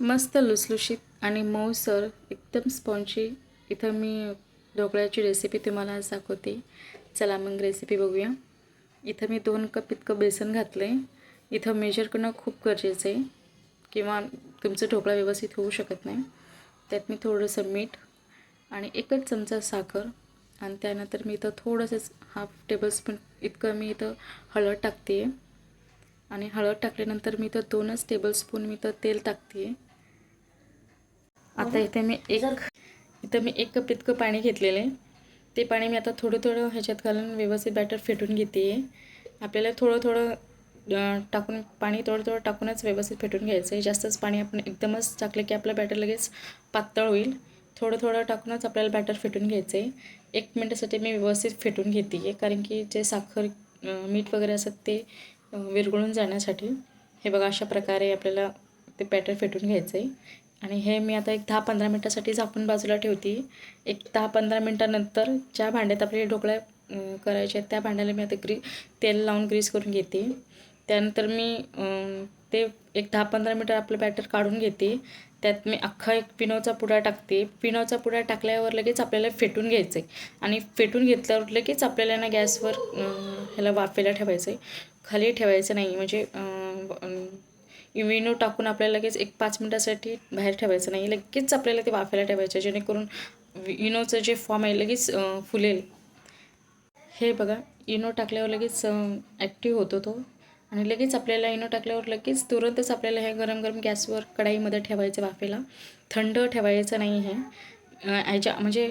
मस्त लुसलुशीत आणि मऊसर एकदम स्पॉन्जी. इथं मी ढोकळ्याची रेसिपी तुम्हाला आज दाखवते. चला मग रेसिपी बघूया. इथं मी दोन कप इतकं बेसन घातलं आहे इथं मेजर करणं खूप गरजेचं आहे. किंवा तुमचं ढोकळा व्यवस्थित होऊ शकत नाही. त्यात मी थोडंसं मीठ आणि एकच चमचा साखर. आणि त्यानंतर मी इथं थोडंसंच हाफ टेबलस्पून इतकं मी इथं हळद टाकते आहे आणि हळद टाकल्यानंतर मी इथं दोनच टेबलस्पून मी इथं तेल टाकते आहे आता इथे मी एक इथं मी एक कप इतकं पाणी घेतलेलं आहे. ते पाणी मी आता थोडं थोडं ह्याच्यात घालून व्यवस्थित बॅटर फेटून घेते आहे आपल्याला थोडं थोडं टाकून पाणी थोडं थोडं टाकूनच व्यवस्थित फेटून घ्यायचं आहे. जास्तच पाणी आपण एकदमच टाकलं की आपलं बॅटर लगेच पातळ होईल. थोडं थोडं टाकूनच आपल्याला बॅटर फेटून घ्यायचं आहे. एक मिनटासाठी मी व्यवस्थित फेटून घेते आहे कारण की जे साखर मीठ वगैरे असतात ते विरगळून विरघळून जाण्यासाठी हे बघा अशा प्रकारे आपल्याला ते बॅटर फेटून घ्यायचं आहे. आणि हे मी आता एक दहा पंधरा मिनटासाठी झाकून बाजूला ठेवते. एक दहा पंधरा मिनटानंतर ज्या भांड्यात आपले ढोकळ्या करायचे आहेत त्या भांड्याला मी आता ग्री तेल लावून ग्रीस करून घेते. त्यानंतर मी ते एक दहा पंधरा मिनटं आपलं बॅटर काढून घेते. त्यात मी अख्खा एक पिनोचा पुडा टाकते. पिनोचा पुडा टाकल्यावर लगेच आपल्याला फेटून घ्यायचं आहे आणि फेटून घेतल्यावर लगेच आपल्याला ना गॅसवर ह्याला वाफेला ठेवायचं आहे खाली ठेवायचं नाही. म्हणजे इमिनो टाकून आपल्याला लगेच एक पाच मिनटासाठी बाहेर ठेवायचं नाही. लगेच आपल्याला ते वाफायला ठेवायचं आहे जेणेकरून इनोचं जे फॉर्म आहे लगेच फुलेल. हे बघा इनो टाकल्यावर लगेच ॲक्टिव्ह होतो तो. आणि लगेच आपल्याला इनो टाकल्यावर लगेच तुरंतच आपल्याला हे गरम गरम गॅसवर कढाईमध्ये ठेवायचं वाफेला. थंड ठेवायचं नाही हे. याच्या ह्याच्या म्हणजे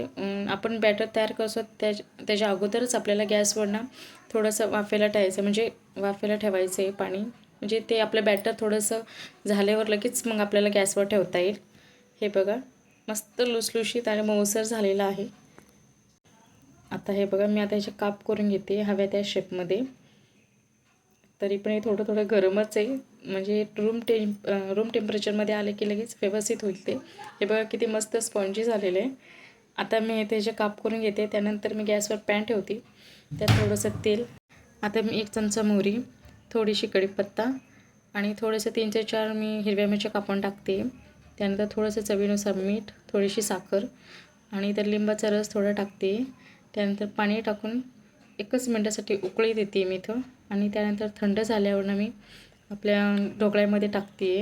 आपण बॅटर तयार करतो त्या त्याच्या अगोदरच आपल्याला गॅसवर ना थोडंसं वाफेला ठेवायचं म्हणजे वाफेला ठेवायचं आहे पाणी. म्हणजे ते आपलं बॅटर थोडंसं झाल्यावर लगेच मग आपल्याला गॅसवर ठेवता येईल. हे बघा मस्त लुसलुशीत आणि मऊसर झालेलं आहे. आता हे बघा मी आता ह्याचे काप करून घेते हव्या त्या शेपमध्ये तरी पण हे थोडं थोडं गरमच आहे. म्हणजे रूम टेम रूम टेम्परेचरमध्ये आले की लगेच व्यवस्थित होईल ते. हे बघा किती मस्त स्पॉन्जी झालेलं आहे. आता मी त्याचे काप करून घेते त्यानंतर मी गॅसवर पॅन ठेवते. त्यात थोडंसं तेल आता मी एक चमचा मोहरी. थोडीशी कढीपत्ता आणि थोडंसं तीन ते चार मी हिरव्या मिरच्या कापून टाकते. त्यानंतर थोडंसं चवीनुसार मीठ थोडीशी साखर आणि तर लिंबाचा रस थोडा टाकते. त्यानंतर पाणी टाकून एकच मिनटासाठी उकळी देते मी इथं आणि त्यानंतर थंड झाल्यावरनं मी आपल्या ढोकळ्यामध्ये टाकते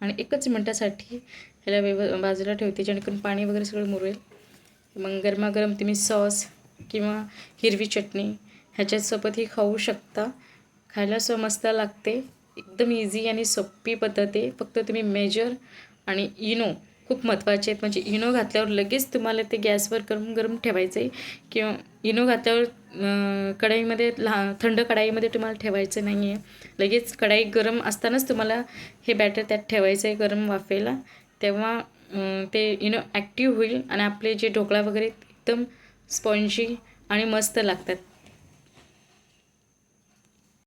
आणि एकच मिनटासाठी ह्याला व्यव बाजूला ठेवते जेणेकरून पाणी वगैरे सगळं मुरेल मग गरमागरम तुम्ही सॉस किंवा हिरवी चटणी ह्याच्यासोबतही खाऊ शकता. खायला सो मस्त लागते. एकदम इझी आणि सोपी पद्धत आहे. फक्त तुम्ही मेजर आणि इनो खूप महत्त्वाचे आहेत. म्हणजे इनो घातल्यावर लगेच तुम्हाला ते गॅसवर गरम गरम ठेवायचं आहे किंवा इनो घातल्यावर कढाईमध्ये लहा थंड कढाईमध्ये तुम्हाला ठेवायचं नाही आहे लगेच कढाई गरम असतानाच तुम्हाला हे बॅटर त्यात ठेवायचं आहे गरम वाफेला. तेव्हा ते इनो ॲक्टिव्ह होईल आणि आपले जे ढोकळा वगैरे एकदम स्पॉन्जी आणि मस्त लागतात.